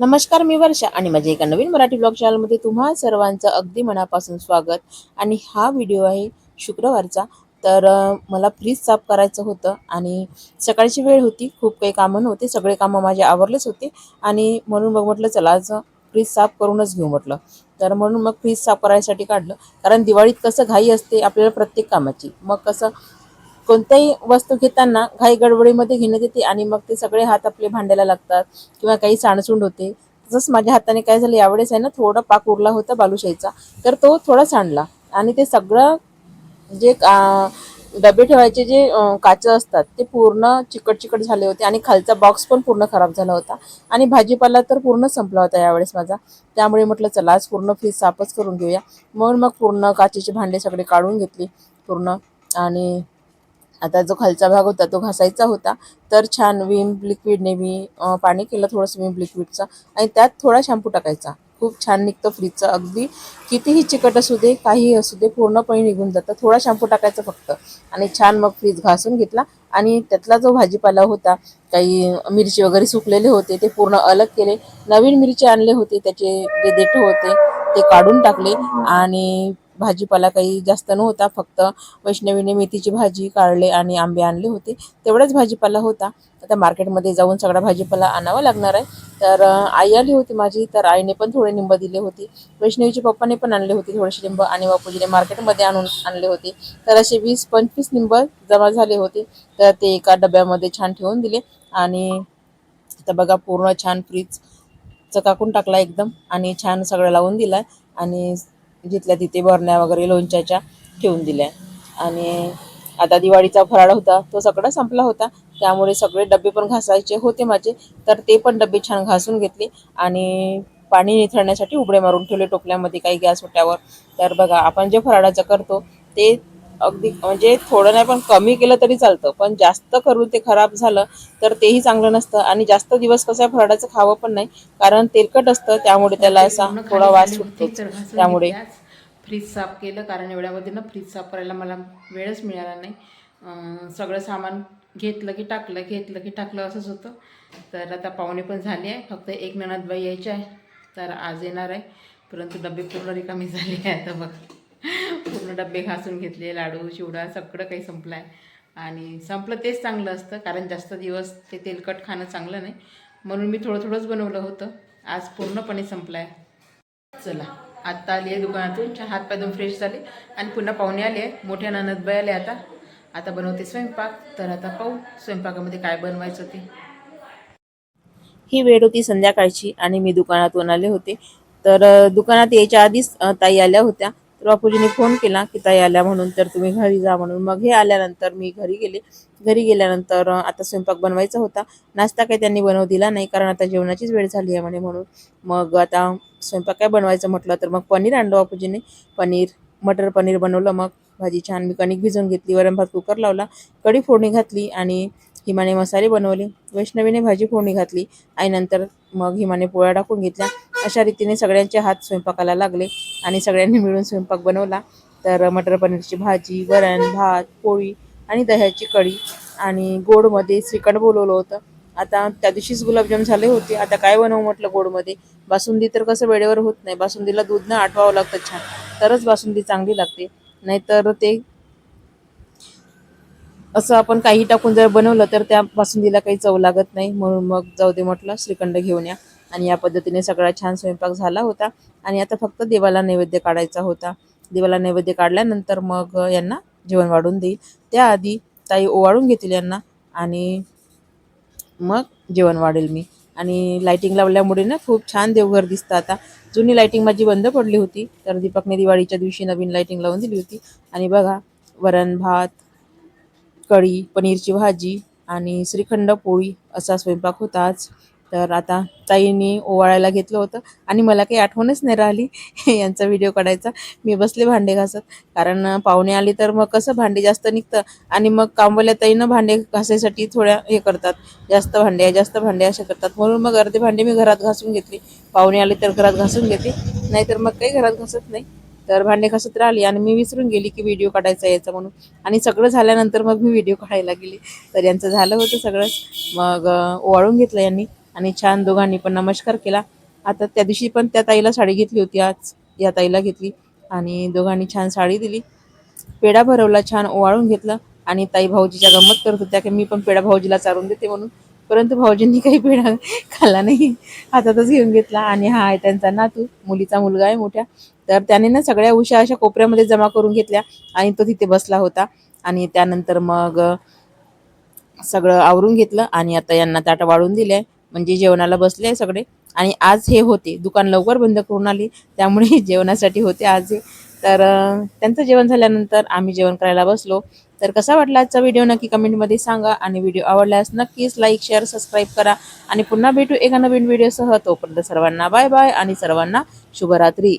नमस्कार मी वर्षा आणि माझ्या एका नवीन मराठी ब्लॉग चॅनलमध्ये तुम्हा सर्वांचं अगदी मनापासून स्वागत. आणि हा व्हिडिओ आहे शुक्रवारचा. तर मला फ्रीज साफ करायचं होतं आणि सकाळची वेळ होती खूप काही कामं नव्हते सगळे कामं माझे आवरलेच होते. आणि म्हणून मग म्हटलं चला आज फ्रीज साफ करूनच घेऊ म्हटलं. तर म्हणून मग फ्रीज साफ करायसाठी काढलं. कारण दिवाळीत कसं घाई असते आपल्याला प्रत्येक कामाची. मग कसं कोणत्याही वस्तू घेताना घाई गडबडीमध्ये घेण्यात येते आणि मग ते सगळे हात आपले भांड्याला लागतात किंवा काही सांडसूंड होते. तसंच माझ्या हाताने काय झालं यावेळेस आहे ना थोडा पाक उरला होता बालुशाहीचा तर तो थोडा सांडला आणि ते सगळं जे डबे ठेवायचे जे काच काचं असतात ते पूर्ण चिकट चिकट झाले होते आणि खालचा बॉक्स पण पूर्ण खराब झाला होता. आणि भाजीपाला तर पूर्ण संपला होता यावेळेस माझा. त्यामुळे म्हटलं चला आज पूर्ण फ्रीज साफच करून घेऊया. म्हणून मग पूर्ण काचेचे भांडे सगळे काढून घेतले पूर्ण आणि आता जो खालचा भाग होता तो घासायचा होता. तर छान विम लिक्विडने मी पाणी केलं थोडंसं विम लिक्विडचं आणि त्यात थोडा शॅम्पू टाकायचा. खूप छान निघतं फ्रीजचं. अगदी कितीही चिकट असू दे काहीही असू दे पूर्णपणे निघून जातं. थोडा शॅम्पू टाकायचा फक्त. आणि छान मग फ्रीज घासून घेतला. आणि त्यातला जो भाजीपाला होता काही मिरची वगैरे सुकलेले होते ते पूर्ण अलग केले. नवीन मिरची आणले होते त्याचे जे देठ होते ते काढून टाकले. आणि भाजीपाला काही जास्त नव्हता फक्त वैष्णवीने मेथीची भाजी काढले आणि आंबे आणले होते. तेवढाच भाजीपाला होता. आता मार्केटमध्ये जाऊन सगळा भाजीपाला आणावा लागणार आहे. तर आई आली होती माझी तर आईने पण थोडे निंब दिले होते. वैष्णवीची पप्पाने पण आणले होते थोडेसे निंब आणि बापूजीने मार्केटमध्ये आणून आणले होते. तर असे वीस पंचवीस निंब जमा झाले होते. तर ते एका डब्यामध्ये छान ठेवून दिले आणि आता बघा पूर्ण छान फ्रीज चकाकून टाकला एकदम आणि छान सगळं लावून दिला आणि जिथल्या तिथे बरण्या वगैरे लोणच्याच्या ठेवून दिल्या. आणि आता दिवाळीचा फराळ होता तो सगळा संपला होता. त्यामुळे सगळे डबे पण घासायचे होते माझे तर ते पण डबे छान घासून घेतले आणि पाणी निथळण्यासाठी उबडे मारून ठेवले टोपल्यामध्ये काही गॅस ओट्यावर. तर बघा आपण जे फराळाचं करतो ते अगदी म्हणजे थोडं नाही पण कमी केलं तरी चालतं. पण जास्त करून ते खराब झालं तर तेही चांगलं नसतं. आणि जास्त दिवस कसं आहे फराळाचं खावं पण नाही कारण तेलकट असतं त्यामुळे त्याला असा थोडा वास सुटतो. त्यामुळे फ्रीज साफ केलं कारण एवढ्यामध्ये ना फ्रीज साफ करायला मला वेळच मिळाला नाही. सगळं सामान घेतलं की टाकलं घेतलं की टाकलं असंच होतं. तर आता पाहुणे पण झाले आहे. फक्त एक ननदबाई यायची आहे. तर आज येणार आहे. परंतु डबे पूर्ण रिकामी झाले आहे आता बघ. पूर्ण डबे घासून घेतले लाडू चिवडा सगळं काही संपलं आहे आणि संपलं तेच चांगलं असतं कारण जास्त दिवस ते तेलकट खाणं चांगलं नाही. म्हणून मी थोडं थोडंच बनवलं होतं. आज पूर्णपणे संपलं आहे चला. आत्ता आली आहे दुकानातून चहा हात पाय फ्रेश झाले. आणि पुन्हा पाहुणे आले आहे. मोठ्या ननदबाई आले आता. आता बनवते स्वयंपाक. तर आता पाहू स्वयंपाकामध्ये काय बनवायचं ते. ही वेळ होती संध्याकाळची आणि मी दुकानातून आले होते. तर दुकानात यायच्या आधीच ताई आल्या होत्या. तर बापूजीने फोन केला की ताई आल्या म्हणून तर तुम्ही घरी जा म्हणून. मग हे आल्यानंतर मी घरी गेले. घरी गेल्यानंतर आता स्वयंपाक बनवायचा होता. नाश्ता काही त्यांनी बनवू दिला नाही कारण आता जेवणाचीच वेळ झाली आहे म्हणे म्हणून. मग आता स्वयंपाक काय बनवायचं म्हटलं तर मग पनीर आणलं बापूजीने पनीर मटर पनीर बनवलं मग. भाजी छान मी कणिक भिजवून घेतली वरण भात कुकर लावला कढी फोडणी घातली आणि हिमाने मसाले बनवले. वैष्णवीने भाजी फोडणी घातली. आणि नंतर मग हिमाने पोळ्या टाकून घेतल्या. अशा रीतीने सगळ्यांचे हात स्वयंपाकाला लागले आणि सगळ्यांनी मिळून स्वयंपाक बनवला. तर मटर पनीरची भाजी वरण भात पोळी आणि दह्याची कढी आणि गोडमध्ये श्रीखंड बोलवलं होतं. आता त्या दिवशीच गुलाबजाम झाले होते. आता काय बनवू म्हटलं गोडमध्ये? बासुंदी तर कसं वेळेवर होत नाही. बासुंदीला दूध न आठवावं लागतं छान. तरच बासुंदी चांगली लागते. नाहीतर ते असं आपण काही टाकून जर बनवलं तर त्या बासुंदीला काही चव लागत नाही. म्हणून मग जाऊ दे म्हटलं श्रीखंड घेऊन या. आणि या पद्धतीने सगळा छान स्वयंपाक झाला होता. आणि आता फक्त देवाला नैवेद्य काढायचा होता. देवाला नैवेद्य काढल्यानंतर मग यांना जेवण वाढून देईल. त्याआधी ताई ओवाळून घेतील यांना आणि मग जेवण वाढेल मी. आणि लायटिंग लावल्यामुळे ना खूप छान देवघर दिसतं आता. जुनी लायटिंग माझी बंद पडली होती. तर दीपकने दिवाळीच्या दिवशी नवीन लायटिंग लावून दिली होती. आणि बघा वरण भात कढी पनीरची भाजी आणि श्रीखंड पोळी असा स्वयंपाक होता आज. तर आता ताईंनी ओवाळायला घेतलं होतं आणि मला काही आठवणच नाही राहिली. यांचा व्हिडिओ काढायचा. मी बसले भांडे घासत. कारण पाहुणे आले तर मग कसं भांडे जास्त निघतं? आणि मग कामवाल्या ताईनं भांडे घासायसाठी थोड्या हे करतात. जास्त भांडे जास्त भांडे असे करतात. म्हणून मग अर्धे भांडे मी घरात घासून घेतली. पाहुणे आले तर घरात घासून घेते नाहीतर मग काही घरात घासत नाही. तर भांडे घासत राहिली आणि मी विसरून गेली की व्हिडिओ काढायचा यायचा म्हणून. आणि सगळं झाल्यानंतर मग मी व्हिडिओ काढायला गेली. तर यांचं झालं होतं सगळं मग ओवाळून घेतलं यांनी. आणि छान दोघांनी पण नमस्कार केला. आता त्या दिवशी पण त्या ताईला साडी घेतली होती आज या ताईला घेतली आणि दोघांनी छान साडी दिली. पेढा भरवला छान ओवाळून घेतलं आणि ताई भाऊजीच्या गंमत करत होत्या की मी पण पेढा भाऊजीला चारून देते म्हणून. परंतु भाऊजींनी काही पेढा खाल्ला नाही हातातच घेऊन घेतला आणि हा आहे त्यांचा नातू मुलीचा मुलगा आहे मोठ्या. तर त्याने ना सगळ्या उशा अशा कोपऱ्यामध्ये जमा करून घेतल्या आणि तो तिथे बसला होता. आणि त्यानंतर मग सगळं आवरून घेतलं आणि आता यांना ताटं वाढून दिले. म्हणजे जेवणाला बसले सगळे. आणि आज हे होते. दुकान लवकर बंद करून आली. त्यामुळे जेवणासाठी होते आज हे. तर त्यांचं जेवण झाल्यानंतर आम्ही जेवण करायला बसलो. तर कसा वाटला आजचा व्हिडिओ नक्की कमेंटमध्ये सांगा. आणि व्हिडिओ आवडल्यास नक्कीच लाईक शेअर सबस्क्राईब करा. आणि पुन्हा भेटू एका नवीन व्हिडिओसह. तोपर्यंत सर्वांना बाय बाय आणि सर्वांना शुभरात्री.